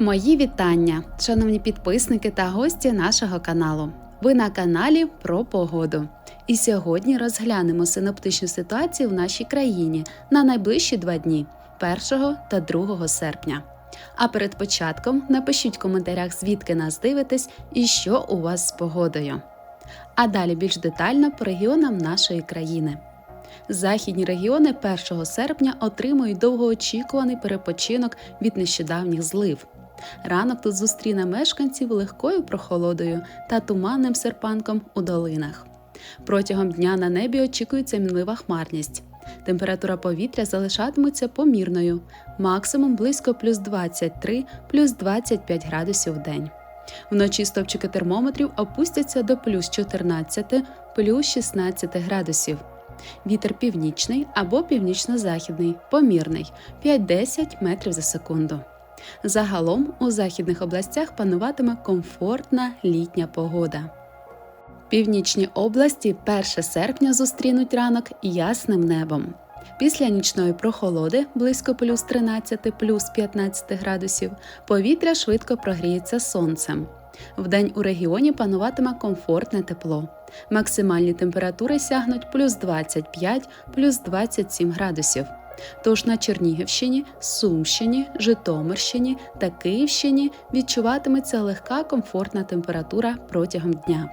Мої вітання, шановні підписники та гості нашого каналу. Ви на каналі про погоду. І сьогодні розглянемо синоптичну ситуацію в нашій країні на найближчі два дні 1 та 2 серпня. А перед початком напишіть в коментарях, звідки нас дивитесь і що у вас з погодою. А далі більш детально по регіонам нашої країни. Західні регіони 1 серпня отримують довгоочікуваний перепочинок від нещодавніх злив. Ранок тут зустріне мешканців легкою прохолодою та туманним серпанком у долинах. Протягом дня на небі очікується мінлива хмарність. Температура повітря залишатиметься помірною, максимум близько плюс 23 плюс 25 градусів в день. Вночі стопчики термометрів опустяться до плюс 14 плюс 16 градусів. Вітер північний або північно-західний, помірний 5-10 метрів за секунду. Загалом у західних областях пануватиме комфортна літня погода. Північні області 1 серпня зустрінуть ранок ясним небом. Після нічної прохолоди близько плюс 13 плюс 15 градусів повітря швидко прогріється сонцем. Вдень у регіоні пануватиме комфортне тепло. Максимальні температури сягнуть плюс 25 плюс 27 градусів. Тож на Чернігівщині, Сумщині, Житомирщині та Київщині відчуватиметься легка комфортна температура протягом дня.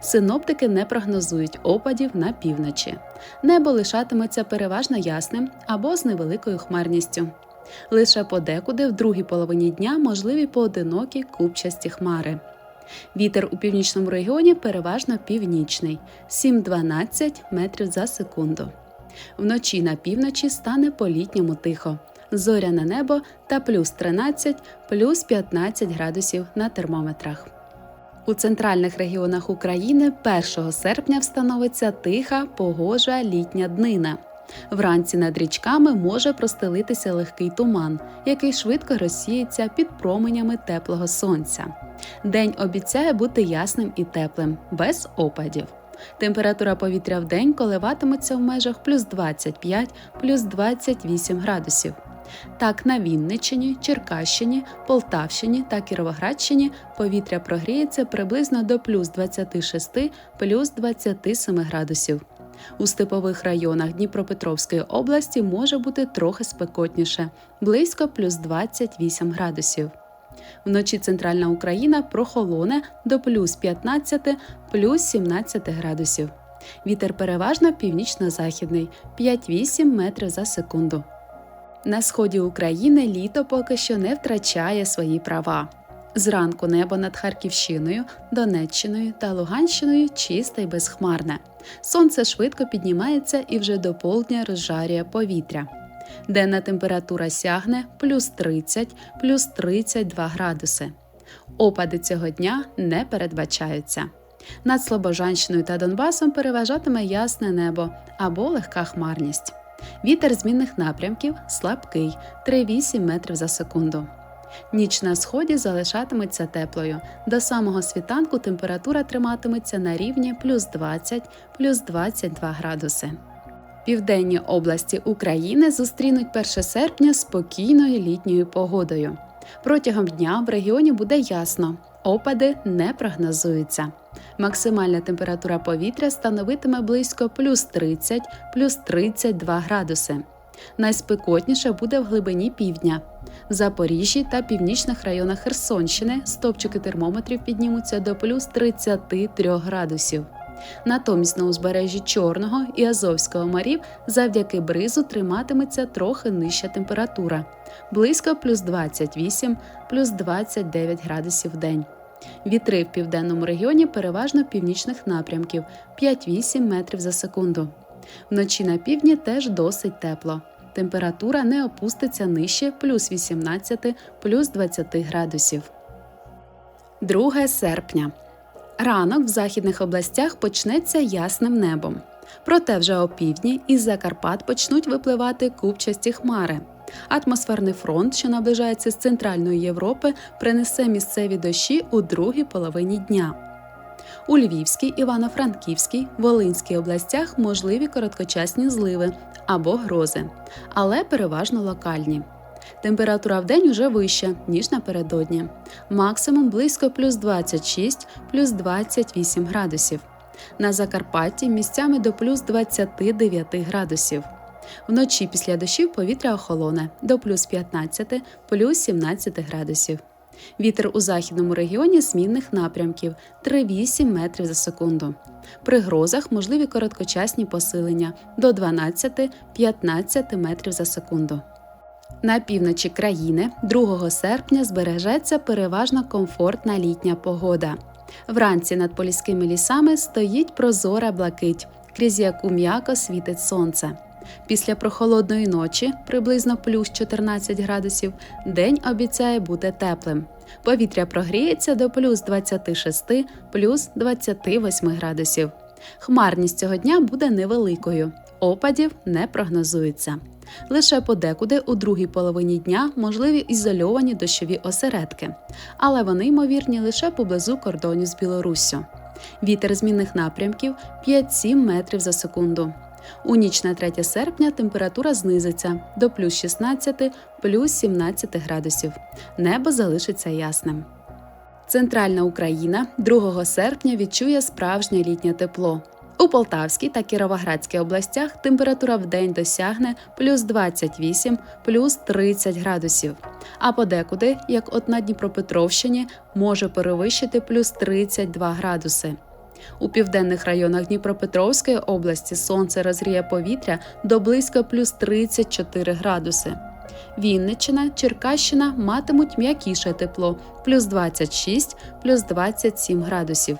Синоптики не прогнозують опадів на півночі. Небо лишатиметься переважно ясним або з невеликою хмарністю. Лише подекуди в другій половині дня можливі поодинокі купчасті хмари. Вітер у північному регіоні переважно північний 7-12 метрів за секунду. Вночі на півночі стане по-літньому тихо. Зоряне небо та плюс 13, плюс 15 градусів на термометрах. У центральних регіонах України 1 серпня встановиться тиха, погожа літня днина. Вранці над річками може простелитися легкий туман, який швидко розсіється під променями теплого сонця. День обіцяє бути ясним і теплим, без опадів. Температура повітря в день коливатиметься в межах плюс 25 плюс 28 градусів. Так, на Вінниччині, Черкащині, Полтавщині та Кіровоградщині повітря прогріється приблизно до плюс 26 плюс 27 градусів. У степових районах Дніпропетровської області може бути трохи спекотніше близько плюс 28 градусів. Вночі центральна Україна прохолоне до плюс 15 плюс 17 градусів. Вітер переважно північно-західний 5-8 метрів за секунду. На сході України літо поки що не втрачає свої права. Зранку небо над Харківщиною, Донеччиною та Луганщиною чисте й безхмарне. Сонце швидко піднімається і вже до полдня розжарює повітря. Денна температура сягне плюс 30 плюс 32 градуси. Опади цього дня не передбачаються. Над Слобожанщиною та Донбасом переважатиме ясне небо або легка хмарність. Вітер змінних напрямків слабкий 3-8 метрів за секунду. Ніч на сході залишатиметься теплою. До самого світанку температура триматиметься на рівні плюс 20 плюс 22 градуси. Південні області України зустрінуть 1 серпня спокійною літньою погодою. Протягом дня в регіоні буде ясно, опади не прогнозуються. Максимальна температура повітря становитиме близько плюс 30 плюс 32 градуси. Найспекотніше буде в глибині півдня. В Запоріжжі та північних районах Херсонщини стопчики термометрів піднімуться до плюс 33 градусів. Натомість на узбережжі Чорного і Азовського морів завдяки бризу триматиметься трохи нижча температура близько плюс 28 плюс 29 градусів в день. Вітри в південному регіоні переважно північних напрямків 5-8 метрів за секунду. Вночі на півдні теж досить тепло. Температура не опуститься нижче плюс 18 плюс 20 градусів. 2 серпня. Ранок в західних областях почнеться ясним небом. Проте вже опівдні із Закарпат почнуть випливати купчасті хмари. Атмосферний фронт, що наближається з центральної Європи, принесе місцеві дощі у другій половині дня. У Львівській, Івано-Франківській, Волинській областях можливі короткочасні зливи або грози, але переважно локальні. Температура в день уже вища, ніж напередодні. Максимум близько плюс 26, плюс 28 градусів. На Закарпатті місцями до плюс 29 градусів. Вночі після дощів повітря охолоне до плюс 15, плюс 17 градусів. Вітер у західному регіоні змінних напрямків 3-8 метрів за секунду. При грозах можливі короткочасні посилення до 12-15 метрів за секунду. На півночі країни 2 серпня збережеться переважно комфортна літня погода. Вранці над поліськими лісами стоїть прозора блакить, крізь яку м'яко світить сонце. Після прохолодної ночі, приблизно плюс 14 градусів, день обіцяє бути теплим. Повітря прогріється до плюс 26, плюс 28 градусів. Хмарність цього дня буде невеликою, опадів не прогнозується. Лише подекуди у другій половині дня можливі ізольовані дощові осередки, але вони ймовірні лише поблизу кордонів з Білоруссю. Вітер змінних напрямків 5-7 метрів за секунду. У ніч на 3 серпня температура знизиться до плюс 16, плюс 17 градусів. Небо залишиться ясним. Центральна Україна 2 серпня відчує справжнє літнє тепло. У Полтавській та Кіровоградській областях температура в день досягне плюс 28, плюс 30 градусів. А подекуди, як от на Дніпропетровщині, може перевищити плюс 32 градуси. У південних районах Дніпропетровської області сонце розріє повітря до близько плюс 34 градуси. Вінниччина, Черкащина матимуть м'якіше тепло плюс 26, плюс 27 градусів.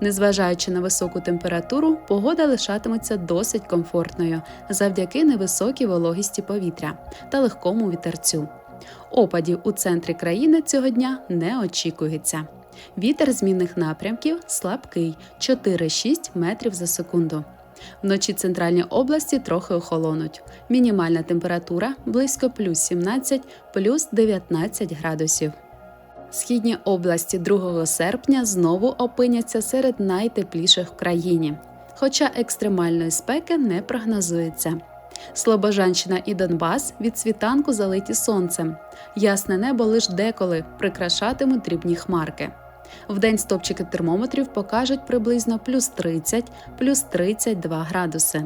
Незважаючи на високу температуру, погода лишатиметься досить комфортною завдяки невисокій вологісті повітря та легкому вітерцю. Опадів у центрі країни цього дня не очікується. Вітер змінних напрямків слабкий 4-6 метрів за секунду. Вночі центральні області трохи охолонуть. Мінімальна температура близько плюс 17, плюс 19 градусів. Східні області 2 серпня знову опиняться серед найтепліших в країні, хоча екстремальної спеки не прогнозується. Слобожанщина і Донбас від світанку залиті сонцем. Ясне небо лише деколи прикрашатимуть дрібні хмарки. Вдень стопчики термометрів покажуть приблизно плюс 30, плюс 32 градуси.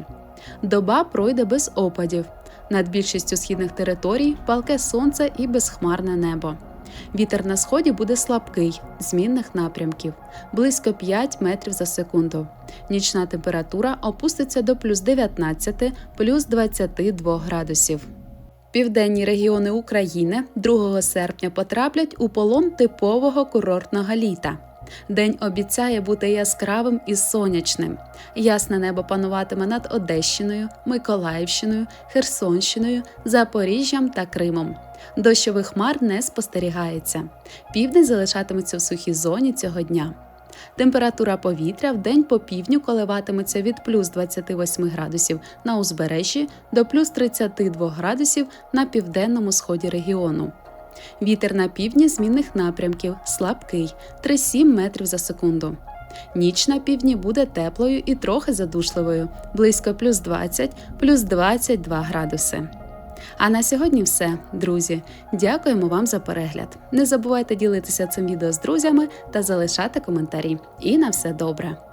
Доба пройде без опадів. Над більшістю східних територій палке сонце і безхмарне небо. Вітер на сході буде слабкий, змінних напрямків, близько 5 метрів за секунду. Нічна температура опуститься до плюс 19, плюс 22 градусів. Південні регіони України 2 серпня потраплять у полон типового курортного літа. День обіцяє бути яскравим і сонячним. Ясне небо пануватиме над Одещиною, Миколаївщиною, Херсонщиною, Запоріжжям та Кримом. Дощових хмар не спостерігається. Південь залишатиметься в сухій зоні цього дня. Температура повітря в день по півдню коливатиметься від плюс 28 градусів на узбережжі до плюс 32 градусів на південному сході регіону. Вітер на півдні змінних напрямків слабкий 3-7 метрів за секунду. Ніч на півдні буде теплою і трохи задушливою, близько плюс 20, плюс 22 градуси. А на сьогодні все, друзі. Дякуємо вам за перегляд. Не забувайте ділитися цим відео з друзями та залишати коментарі. І на все добре!